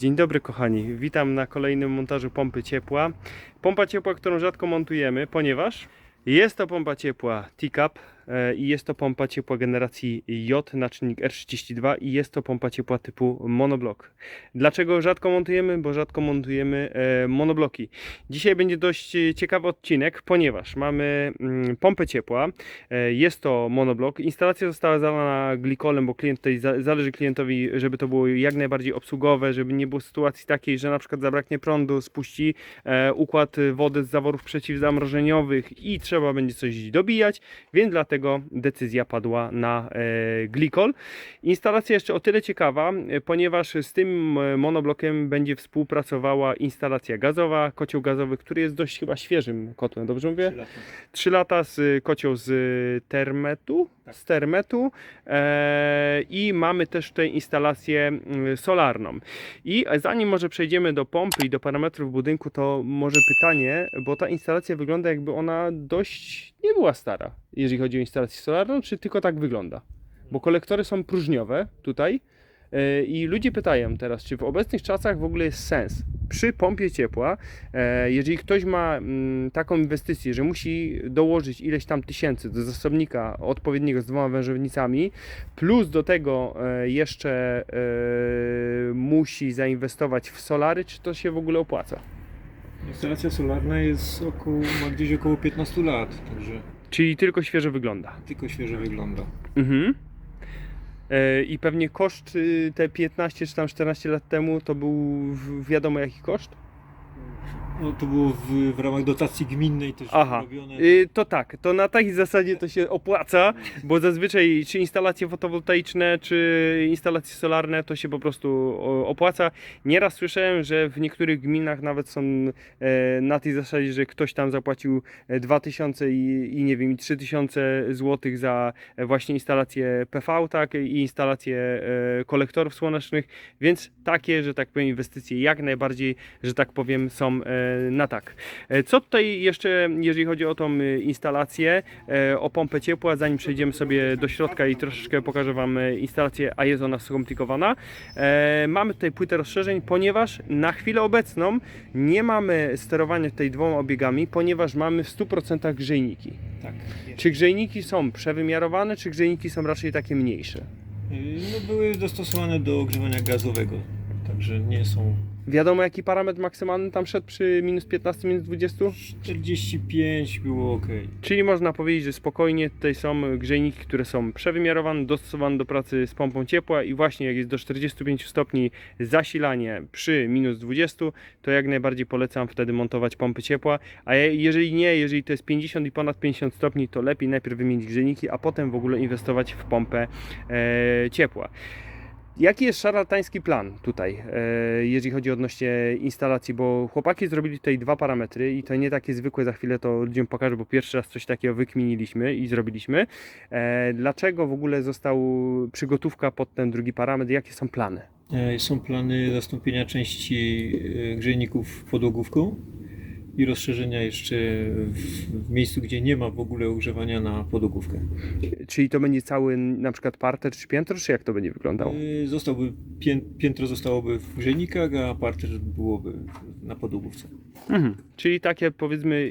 Dzień dobry kochani, witam na kolejnym montażu pompy ciepła. Pompa ciepła, którą rzadko montujemy, ponieważ jest to pompa ciepła T-Cup i jest to pompa ciepła generacji J na czynnik R32 i jest to pompa ciepła typu monoblock. Dlaczego rzadko montujemy? Bo rzadko montujemy e, monobloki. Dzisiaj będzie dość e, ciekawy odcinek, ponieważ mamy mm, pompę ciepła, e, jest to monoblok. Instalacja została zalana glikolem, bo klient tutaj za- zależy klientowi, żeby to było jak najbardziej obsługowe, żeby nie było sytuacji takiej, że na przykład zabraknie prądu, spuści e, układ wody z zaworów przeciwzamrożeniowych i trzeba będzie coś dobijać, więc dlatego decyzja padła na e, glikol. Instalacja jeszcze o tyle ciekawa, e, ponieważ z tym e, monoblokiem będzie współpracowała instalacja gazowa, kocioł gazowy, który jest dość chyba świeżym kotłem, dobrze mówię? 3 lata z kocioł z termetu, Tak. z termetu i mamy też tutaj instalację solarną. I zanim może przejdziemy do pompy i do parametrów budynku, to może pytanie, bo ta instalacja wygląda jakby ona dość nie była stara, jeżeli chodzi o instalację solarną, czy tylko tak wygląda? Bo kolektory są próżniowe tutaj e, i ludzie pytają teraz, czy w obecnych czasach w ogóle jest sens przy pompie ciepła, e, jeżeli ktoś ma mm, taką inwestycję, że musi dołożyć ileś tam tysięcy do zasobnika odpowiedniego z dwoma wężownicami, plus do tego e, jeszcze musi zainwestować w solary, czy to się w ogóle opłaca? Instalacja solarna jest około, ma gdzieś około 15 lat, także Czyli tylko świeżo wygląda. tylko świeżo wygląda. Mhm. E, I pewnie koszt y, te 15 czy tam 14 lat temu to był wiadomo jaki koszt? No, to było w, w ramach dotacji gminnej też Aha. robione. Y, To tak, to na takiej zasadzie to się opłaca, bo zazwyczaj czy instalacje fotowoltaiczne, czy instalacje solarne to się po prostu o, opłaca. Nieraz słyszałem, że w niektórych gminach nawet są e, na tej zasadzie, że ktoś tam zapłacił e, 2000 i, i nie wiem, i 3000 zł za e, właśnie instalację PV, tak, i instalację e, kolektorów słonecznych, więc takie, że tak powiem, inwestycje jak najbardziej, że tak powiem, są e, na tak. E, Co tutaj jeszcze, jeżeli chodzi o tą e, instalację, e, o pompę ciepła, zanim przejdziemy sobie do środka i troszeczkę pokażę Wam e, instalację, a jest ona skomplikowana. E, Mamy tutaj płytę rozszerzeń, ponieważ na chwilę obecną nie mamy sterowania tutaj dwoma obiegami, ponieważ mamy w 100% grzejniki. Tak. Czy grzejniki są przewymiarowane, czy grzejniki są raczej takie mniejsze? No, były dostosowane do ogrzewania gazowego, także nie są Wiadomo jaki parametr maksymalny tam szedł przy minus 15, minus 20? 45 było ok. Czyli można powiedzieć, że spokojnie tutaj są grzejniki, które są przewymiarowane, dostosowane do pracy z pompą ciepła i właśnie jak jest do 45 stopni zasilanie przy minus 20, to jak najbardziej polecam wtedy montować pompy ciepła, a je- jeżeli nie, jeżeli to jest 50 i ponad 50 stopni, to lepiej najpierw wymienić grzejniki, a potem w ogóle inwestować w pompę e, ciepła. Jaki jest szarlatański plan tutaj, e, jeżeli chodzi odnośnie instalacji? Bo chłopaki zrobili tutaj dwa parametry i to nie takie zwykłe, za chwilę to ludziom pokażę, bo pierwszy raz coś takiego wykminiliśmy i zrobiliśmy. E, Dlaczego w ogóle został przygotówka pod ten drugi parametr? Jakie są plany? E, Są plany zastąpienia części grzejników podłogówką i rozszerzenia jeszcze w, miejscu, gdzie nie ma w ogóle ogrzewania na podłogówkę. Czyli to będzie cały na przykład parter czy piętro, czy jak to będzie wyglądało? Y, Zostałby, pię, piętro zostałoby w grzejnikach, a parter byłoby na podłogówce. Mhm. Czyli takie powiedzmy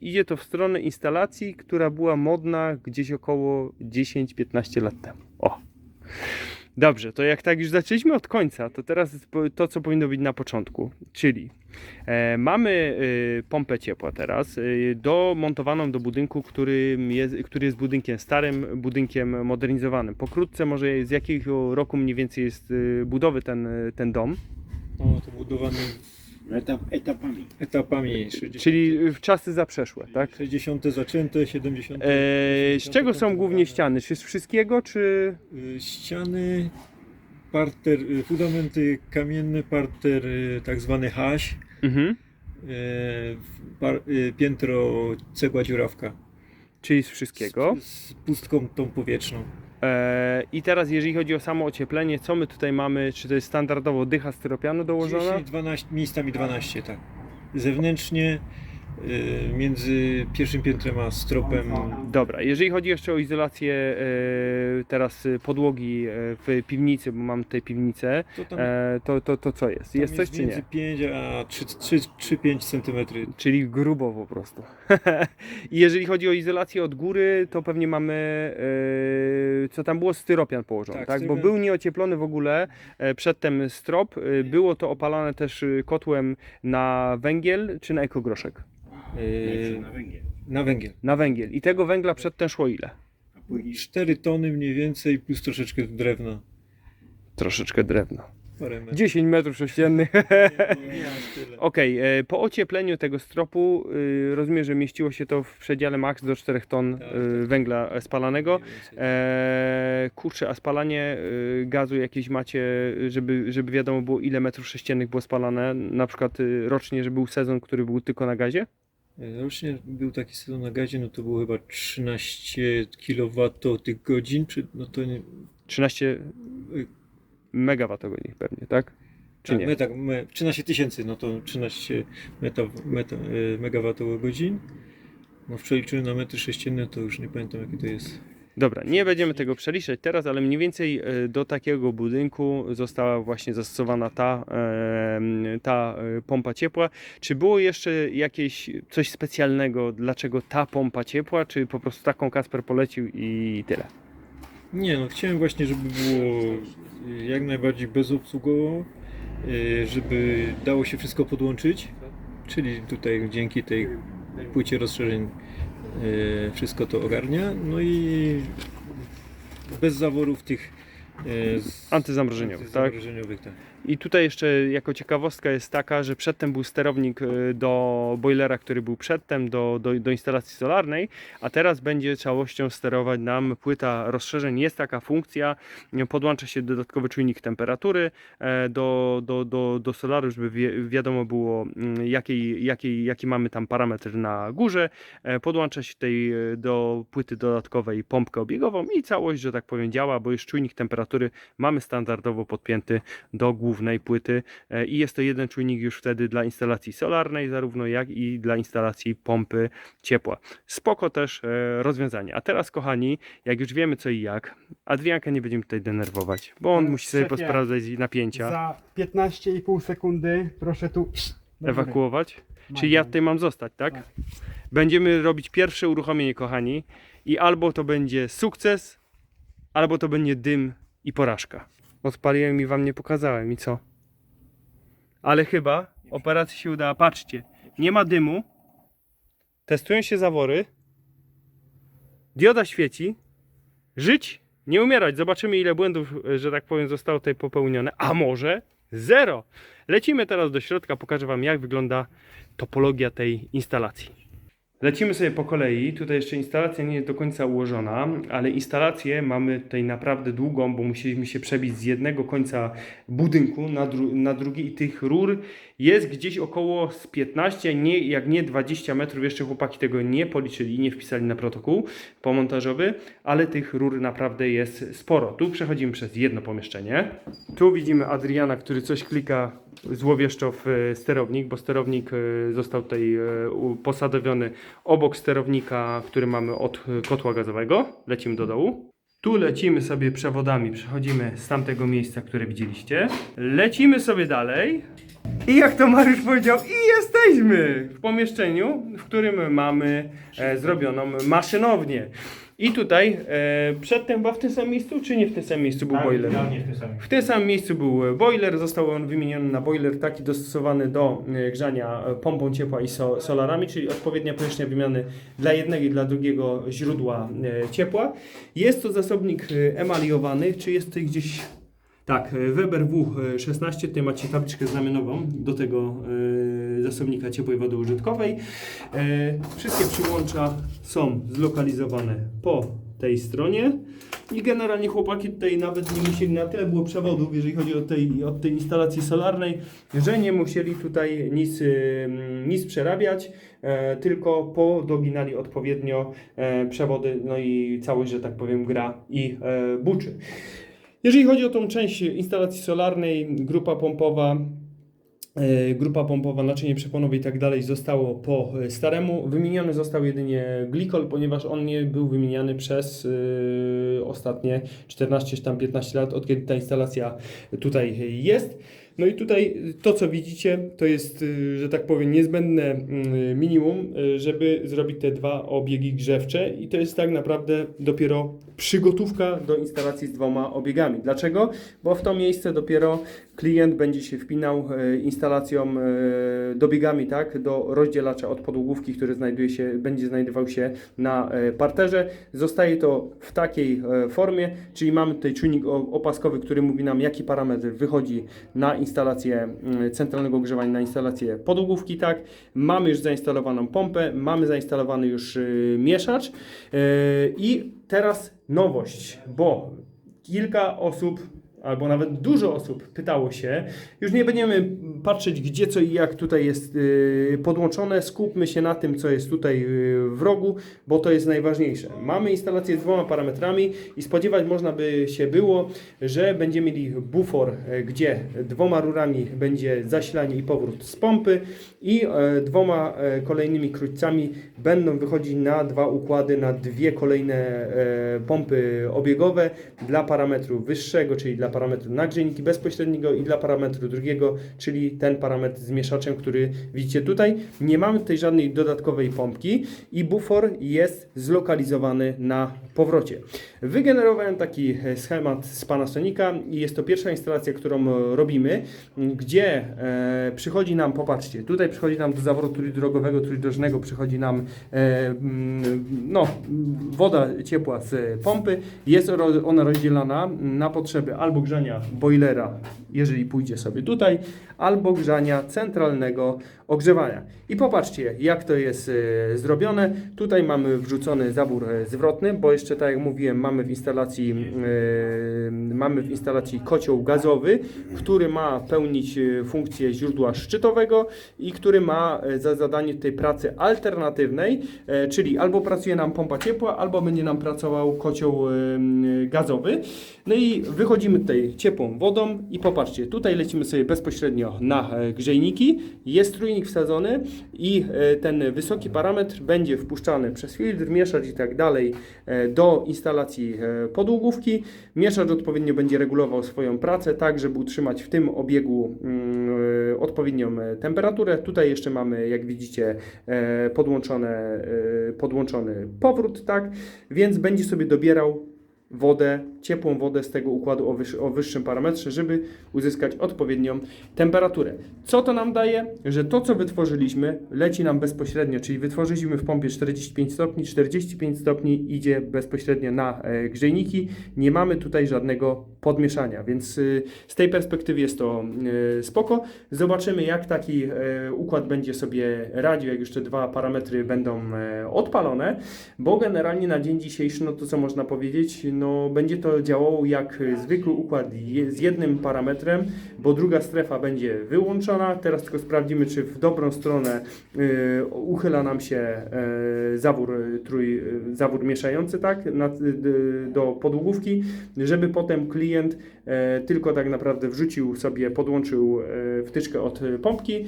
idzie to w stronę instalacji, która była modna gdzieś około 10-15 lat temu. O. Dobrze, to jak tak już zaczęliśmy od końca, to teraz to, co powinno być na początku. Czyli e, mamy e, pompę ciepła teraz, e, domontowaną do budynku, który jest, który jest budynkiem starym, budynkiem modernizowanym. Pokrótce może z jakiego roku mniej więcej jest e, budowy ten, ten dom? No, to budowany Etap, etapami. etapami 60, Czyli w czasy zaprzeszłe, tak? 60 zaczęte, 70. E, z czego są głównie ściany? Czy z wszystkiego, czy... Y, Ściany, parter, y, fundamenty kamienne, parter y, tak zwany haś, Mhm. y, par, y, piętro cegła dziurawka. Czyli z wszystkiego. Z, z pustką tą powietrzną. E, I teraz jeżeli chodzi o samo ocieplenie, co my tutaj mamy? Czy to jest standardowo dycha styropianu dołożona? 10, 12, miejscami 12, tak. Zewnętrznie między pierwszym piętrem a stropem. Dobra, jeżeli chodzi jeszcze o izolację e, teraz e, podłogi w piwnicy, bo mam tutaj piwnicę, To tam, e, to, to, to co jest? Jest coś czy między nie? 5 a 3-5 cm. Czyli grubo po prostu. I jeżeli chodzi o izolację od góry, to pewnie mamy, co tam było, styropian położony, tak? Tak, Bo był nieocieplony w ogóle, e, przedtem strop, było to opalane też kotłem na węgiel czy na ekogroszek? Y, na węgiel. na węgiel. Na węgiel. I tego węgla przedtem szło ile? Później 4 tony mniej więcej plus troszeczkę drewna. Troszeczkę drewna. Parę metrów. 10 metrów sześciennych. Okej, e, po ociepleniu tego stropu y, rozumiem, że mieściło się to w przedziale maks do 4 ton Tak, y, tak. węgla spalanego. Więcej. E, kurczę, a spalanie y, gazu jakieś macie, żeby, żeby wiadomo było ile metrów sześciennych było spalane, na przykład y, rocznie, że był sezon, który był tylko na gazie? Rocznie był taki sezon na gazie, no to było chyba 13 kWh, czy no to nie. 13 y, megawattogodzin pewnie, tak? Czy tak, nie? me, tak, me, 13 tysięcy, no to 13 meta, meta, y, megawattogodzin. No w przeliczeniu na metry sześcienne to już nie pamiętam jakie to jest. Dobra, nie będziemy tego przeliczać teraz, ale mniej więcej e, do takiego budynku została właśnie zastosowana ta, e, ta e, pompa ciepła. Czy było jeszcze jakieś coś specjalnego, dlaczego ta pompa ciepła, czy po prostu taką Kasper polecił i tyle? Nie no, chciałem właśnie, żeby było y, jak najbardziej bezobsługowo, żeby dało się wszystko podłączyć, czyli tutaj dzięki tej płycie rozszerzeń wszystko to ogarnia, no i bez zaworów tych y, z- Antyzamrożeniowych, tak? antyzamrożeniowych, tak. I tutaj jeszcze jako ciekawostka jest taka, że przedtem był sterownik e, do boilera, który był przedtem do, do, do instalacji solarnej, a teraz będzie całością sterować nam płyta rozszerzeń. Jest taka funkcja, e, podłącza się dodatkowy czujnik temperatury e, do, do, do, do solaru, żeby wi wiadomo było mm, jakiej, jakiej, jaki mamy tam parametr na górze. Podłącza się tej do płyty dodatkowej pompkę obiegową i całość, że tak powiem, działa, bo już czujnik temperatury mamy standardowo podpięty do głównej płyty e, i jest to jeden czujnik już wtedy dla instalacji solarnej, zarówno jak i dla instalacji pompy ciepła. Spoko też e, rozwiązanie. A teraz, kochani, jak już wiemy co i jak, Adrianka nie będziemy tutaj denerwować, bo on Ale musi sobie szefie, posprawdzać napięcia, Za 15,5 sekundy proszę tu ewakuować. Czyli ja tutaj mam zostać, tak? Tak. Będziemy robić pierwsze uruchomienie, kochani, i albo to będzie sukces, albo to będzie dym i porażka. Odpaliłem i wam nie pokazałem i co? Ale chyba operacja się udała. Patrzcie, nie ma dymu. Testują się zawory. Dioda świeci. Żyć, nie umierać. Zobaczymy ile błędów, e, że tak powiem, zostało tutaj popełnione. A może zero. Lecimy teraz do środka, pokażę wam jak wygląda topologia tej instalacji. Lecimy sobie po kolei. Tutaj jeszcze instalacja nie jest do końca ułożona, ale instalację mamy tutaj naprawdę długą, bo musieliśmy się przebić z jednego końca budynku na, dru- na drugi i tych rur jest gdzieś około z 15, nie, jak nie 20 metrów. Jeszcze chłopaki tego nie policzyli, nie wpisali na protokół pomontażowy, ale tych rur naprawdę jest sporo. Tu przechodzimy przez jedno pomieszczenie. Tu widzimy Adriana, który coś klika złowieszczo w e, sterownik, bo sterownik e, został tutaj e, posadowiony obok sterownika, który mamy od kotła gazowego. Lecimy do dołu. Tu lecimy sobie przewodami, przechodzimy z tamtego miejsca, które widzieliście. Lecimy sobie dalej. I jak to Mariusz powiedział, i jesteśmy w pomieszczeniu, w którym mamy e, zrobioną maszynownię. I tutaj e, przedtem chyba w tym samym miejscu, czy nie w tym samym miejscu był boiler? W tym samym. Miejscu był e, boiler, został on wymieniony na boiler taki dostosowany do e, grzania e, pompą ciepła i so, solarami, czyli odpowiednia powierzchnia wymiany dla jednego i dla drugiego źródła e, ciepła. Jest to zasobnik e, emaliowany, czy jest tutaj gdzieś... Tak, e, Weber W16, tutaj macie tabliczkę znamionową do tego zasobnika ciepłej wody użytkowej. E, wszystkie przyłącza są zlokalizowane po tej stronie. I generalnie chłopaki tutaj nawet nie musieli, na tyle było przewodów, jeżeli chodzi o tej, od tej instalacji solarnej, że nie musieli tutaj nic, ym, nic przerabiać, e, tylko podoginali odpowiednio e, przewody, no i całość, że tak powiem, gra i e, buczy. Jeżeli chodzi o tą część instalacji solarnej, grupa pompowa, e, grupa pompowa, naczynie przeponowe i tak dalej zostało po e, staremu. Wymieniony został jedynie glikol, ponieważ on nie był wymieniany przez e, ostatnie 14 czy tam 15 lat, od kiedy ta instalacja tutaj jest. No i tutaj to, co widzicie, to jest, że tak powiem, niezbędne mm, minimum, żeby zrobić te dwa obiegi grzewcze i to jest tak naprawdę dopiero przygotówka do instalacji z dwoma obiegami. Dlaczego? Bo w to miejsce dopiero klient będzie się wpinał e, instalacją, e, dobiegami, tak, do rozdzielacza od podłogówki, który znajduje się, będzie znajdował się na e, parterze. Zostaje to w takiej formie, czyli mamy tutaj czujnik opaskowy, który mówi nam, jaki parametr wychodzi na instalację centralnego ogrzewania, na instalację podłogówki, tak. Mamy już zainstalowaną pompę, mamy zainstalowany już mieszacz i teraz nowość, bo kilka osób albo nawet dużo osób pytało się. Już nie będziemy patrzeć, gdzie co i jak tutaj jest yy, podłączone. Skupmy się na tym, co jest tutaj yy, w rogu, bo to jest najważniejsze. Mamy instalację z dwoma parametrami i spodziewać można by się było, że będziemy mieli bufor, e, gdzie dwoma rurami będzie zasilanie i powrót z pompy i e, dwoma e, kolejnymi krótcami będą wychodzić na dwa układy, na dwie kolejne pompy obiegowe dla parametru wyższego, czyli dla parametru nagrzejniki bezpośredniego i dla parametru drugiego, czyli ten parametr z mieszaczem, który widzicie tutaj. Nie mamy tutaj żadnej dodatkowej pompki i bufor jest zlokalizowany na powrocie. Wygenerowałem taki e, schemat z Panasonica i jest to pierwsza instalacja, którą e, robimy, gdzie e, przychodzi nam, popatrzcie, tutaj przychodzi nam do zaworu trójdrogowego, trójdrożnego, przychodzi nam e, mm, no, woda ciepła z pompy, jest ona rozdzielana na potrzeby albo grzania boilera, jeżeli pójdzie sobie tutaj, albo grzania centralnego ogrzewania. I popatrzcie, jak to jest e, zrobione. Tutaj mamy wrzucony zabór e, zwrotny, bo jeszcze tak jak mówiłem, mamy w instalacji e, mamy w instalacji kocioł gazowy, który ma pełnić funkcję źródła szczytowego i który ma za zadanie tej pracy alternatywnej, czyli albo pracuje nam pompa ciepła, albo będzie nam pracował kocioł gazowy. No i wychodzimy tutaj ciepłą wodą i popatrzcie, tutaj lecimy sobie bezpośrednio na e, grzejniki, jest trójnik wsadzony i e, ten wysoki parametr będzie wpuszczany przez filtr, mieszacz i tak dalej e, do instalacji podłogówki. Mieszacz odpowiednio będzie regulował swoją pracę tak, żeby utrzymać w tym obiegu mm, odpowiednią temperaturę. Tutaj jeszcze mamy, jak widzicie, podłączone, podłączony powrót, tak, więc będzie sobie dobierał wodę, ciepłą wodę z tego układu o, o wyższym parametrze, żeby uzyskać odpowiednią temperaturę. Co to nam daje? Że to, co wytworzyliśmy, leci nam bezpośrednio, czyli wytworzyliśmy w pompie 45 stopni, 45 stopni idzie bezpośrednio na e, grzejniki. Nie mamy tutaj żadnego podmieszania, więc y, z tej perspektywy jest to y, spoko. Zobaczymy, jak taki e, układ będzie sobie radził, jak już te dwa parametry będą e, odpalone, bo generalnie na dzień dzisiejszy, no to co można powiedzieć, no będzie to działało jak zwykły układ z jednym parametrem, bo druga strefa będzie wyłączona. Teraz tylko sprawdzimy, czy w dobrą stronę y, uchyla nam się e, zawór, y, trój, y, zawór mieszający, tak, y, do podłogówki, żeby potem klient tylko tak naprawdę wrzucił sobie, podłączył wtyczkę od pompki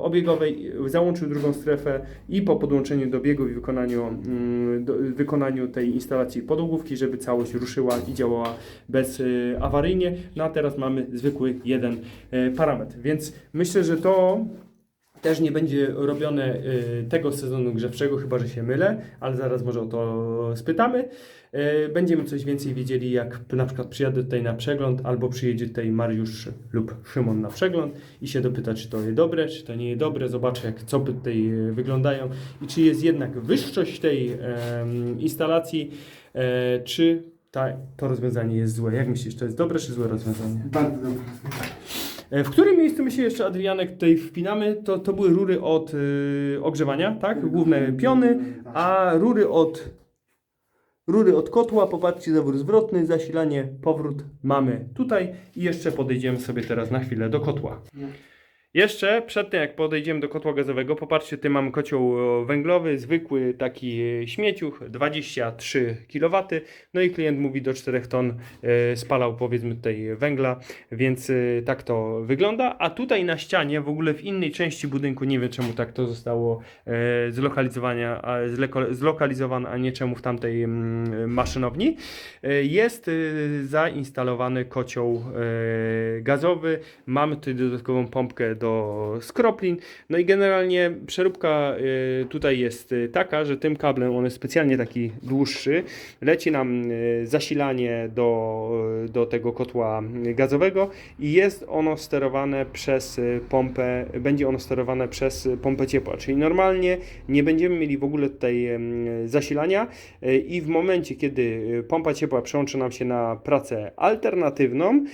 obiegowej, załączył drugą strefę i po podłączeniu do biegu i wykonaniu, mm, wykonaniu tej instalacji podłogówki, żeby całość ruszyła i działała bez e, awaryjnie. No a teraz mamy zwykły jeden e, parametr, więc myślę, że to też nie będzie robione y, tego sezonu grzewczego, chyba że się mylę, ale zaraz może o to spytamy. Y, Będziemy coś więcej wiedzieli, jak na przykład przyjadę tutaj na przegląd, albo przyjedzie tutaj Mariusz lub Szymon na przegląd i się dopyta, czy to jest dobre, czy to nie jest dobre, zobaczę, jak co tutaj y, wyglądają i czy jest jednak wyższość tej instalacji, e, czy ta, to rozwiązanie jest złe. Jak myślisz, to jest dobre czy złe rozwiązanie? Bardzo dobrze. E, W którym miejscu my się jeszcze, Adrianek, tutaj wpinamy? To, to były rury od y, ogrzewania, tak? Główne piony, a rury od, rury od kotła, popatrzcie, zawór zwrotny, zasilanie, powrót mamy tutaj i jeszcze podejdziemy sobie teraz na chwilę do kotła. Jeszcze przed tym jak podejdziemy do kotła gazowego, popatrzcie, tu mamy kocioł e, węglowy, zwykły taki e, śmieciuch, 23 kW. No i klient mówi do 4 ton e, spalał powiedzmy tutaj węgla, więc tak to wygląda. A tutaj na ścianie, w ogóle w innej części budynku, nie wiem czemu tak to zostało zlokalizowane, zlokalizowane, a nie czemu w tamtej mm, maszynowni, jest zainstalowany kocioł gazowy. Mamy tutaj dodatkową pompkę do skroplin. No i generalnie przeróbka y, tutaj jest y, taka, że tym kablem, on jest specjalnie taki dłuższy, leci nam y, zasilanie do, do tego kotła gazowego i jest ono sterowane przez pompę, będzie ono sterowane przez pompę ciepła, czyli normalnie nie będziemy mieli w ogóle tutaj zasilania i w momencie, kiedy pompa ciepła przełączy nam się na pracę alternatywną,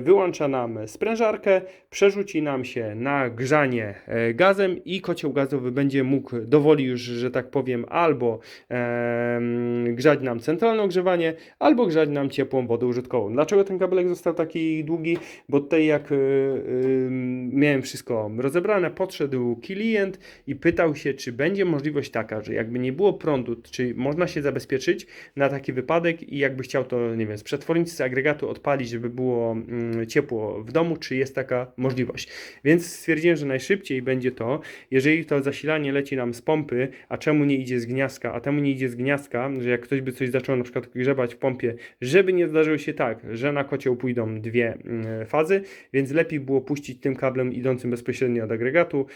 wyłącza nam sprężarkę, przerzuci nam się na grzanie e, gazem i kocioł gazowy będzie mógł dowoli już, że tak powiem, albo em, grzać nam centralne ogrzewanie, albo grzać nam ciepłą wodę użytkową. Dlaczego ten kabelek został taki długi? Bo tutaj jak y, y, miałem wszystko rozebrane, podszedł klient i pytał się, czy będzie możliwość taka, że jakby nie było prądu, czy można się zabezpieczyć na taki wypadek i jakby chciał to, nie wiem, z przetwornicy, agregatu odpalić, żeby było mm, ciepło w domu, czy jest taka możliwość. Więc stwierdziłem, że najszybciej będzie to, jeżeli to zasilanie leci nam z pompy, a czemu nie idzie z gniazdka, a temu nie idzie z gniazdka, że jak ktoś by coś zaczął na przykład grzebać w pompie, żeby nie zdarzyło się tak, że na kocioł pójdą dwie mm, fazy, więc lepiej było puścić tym kablem idącym bezpośrednio od agregatu,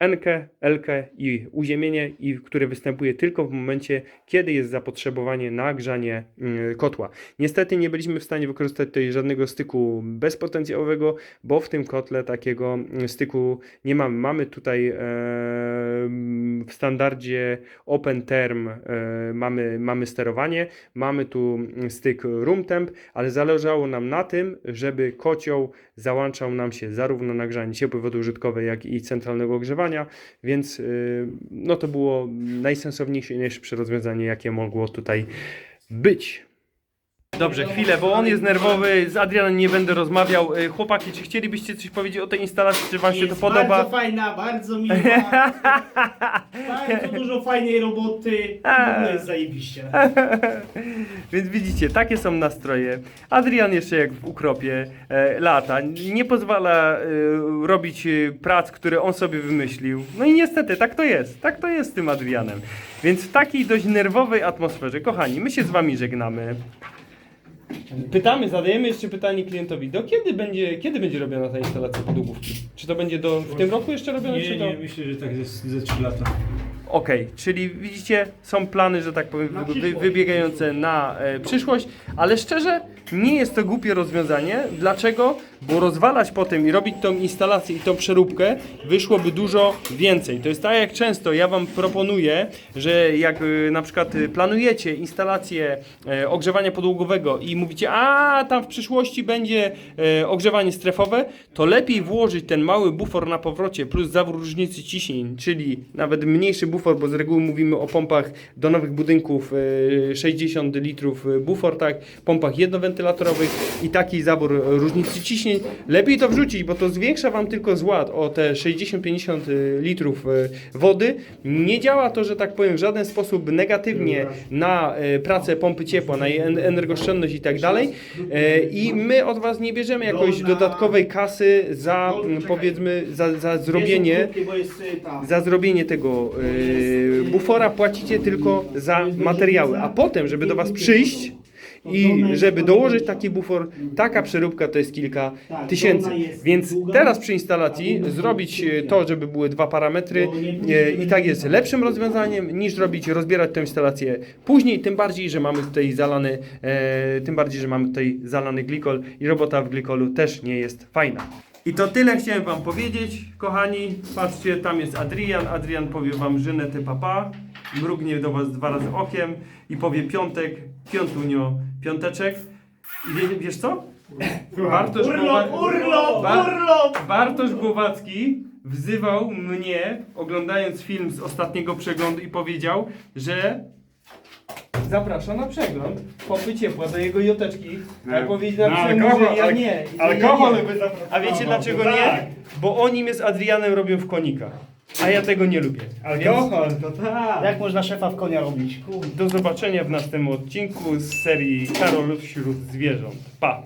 N-kę, L-kę i uziemienie, i które występuje tylko w momencie, kiedy jest zapotrzebowanie na grzanie mm, kotła. Niestety nie byliśmy w stanie wykorzystać tutaj żadnego styku bezpotencjałowego, bo w tym kotle takiego mm, styku nie mamy. Mamy tutaj e, w standardzie Open Term e, mamy, mamy sterowanie, mamy tu mm, styk room temp, ale zależało nam na tym, żeby kocioł załączał nam się zarówno na grzanie ciepłej wody użytkowej, jak i centralnego ogrzewania, więc y, no to było najsensowniejsze rozwiązanie, jakie mogło tutaj być. Dobrze, chwilę, bo on jest nerwowy, z Adrianem nie będę rozmawiał. Y, Chłopaki, czy chcielibyście coś powiedzieć o tej instalacji, czy wam się to Jest podoba? Bardzo fajna, bardzo miła. bardzo dużo fajnej roboty. Ogóle jest zajebiście. Więc widzicie, takie są nastroje. Adrian jeszcze jak w ukropie e, lata. Nie pozwala e, robić e, prac, które on sobie wymyślił. No i niestety, tak to jest. Tak to jest z tym Adrianem. Więc w takiej dość nerwowej atmosferze, kochani, my się z wami żegnamy. Pytamy, zadajemy jeszcze pytanie klientowi, do kiedy będzie, kiedy będzie robiona ta instalacja podłogówki? Czy to będzie do, w tym roku jeszcze robione, czy Nie, do... nie, myślę, że tak jest ze 3 lata. Okej, czyli widzicie, są plany, że tak powiem, Na wy, wybiegające na e, przyszłość, ale szczerze, nie jest to głupie rozwiązanie. Dlaczego? Bo rozwalać potem i robić tą instalację i tą przeróbkę wyszłoby dużo więcej. To jest tak jak często ja Wam proponuję, że jak e, na przykład e, planujecie instalację e, ogrzewania podłogowego i mówicie, a tam w przyszłości będzie e, ogrzewanie strefowe, to lepiej włożyć ten mały bufor na powrocie plus zawór różnicy ciśnień, czyli nawet mniejszy bufor, bo z reguły mówimy o pompach do nowych budynków e, 60 litrów e, bufor, tak, pompach jednowentylatorowych i taki zabór różnicy ciśnień. Lepiej to wrzucić, bo to zwiększa Wam tylko zład o te 60-50 e, litrów e, wody. Nie działa to, że tak powiem, w żaden sposób negatywnie na e, pracę pompy ciepła, na jej en- energooszczędność i tak dalej. I my od Was nie bierzemy jakoś dodatkowej kasy za mm, powiedzmy za, za zrobienie y, za zrobienie tego bufora płacicie tylko za materiały, a potem, żeby do Was przyjść i żeby dołożyć taki bufor, taka przeróbka to jest kilka tysięcy. Więc teraz przy instalacji zrobić e, to, żeby były dwa parametry e, i tak jest lepszym rozwiązaniem niż robić, rozbierać tę instalację później, tym bardziej, że mamy tutaj zalany, e, tym bardziej, że mamy tutaj zalany glikol i robota w glikolu też nie jest fajna. I to tyle chciałem Wam powiedzieć, kochani. Patrzcie, tam jest Adrian. Adrian powie Wam żynety papa, mrugnie do Was dwa razy okiem i powie piątek, piątunio, piąteczek. I wie, wiesz co? Bartosz, Urlop, urlop, urlop! Bartosz Głowacki wzywał mnie, oglądając film z ostatniego przeglądu i powiedział, że zaprasza na przegląd pompy ciepła do jego joteczki. No. Jak powiedzieć No, alkohol, że ja ale- nie. alkohol ja nie. by. A wiecie dlaczego No nie? tak. Bo oni mnie z Adrianem robią w konikach. A ja tego nie lubię. Alkohol, to tak. Jak można szefa w konia robić? Kurde. Do zobaczenia w następnym odcinku z serii Karol wśród zwierząt. Pa!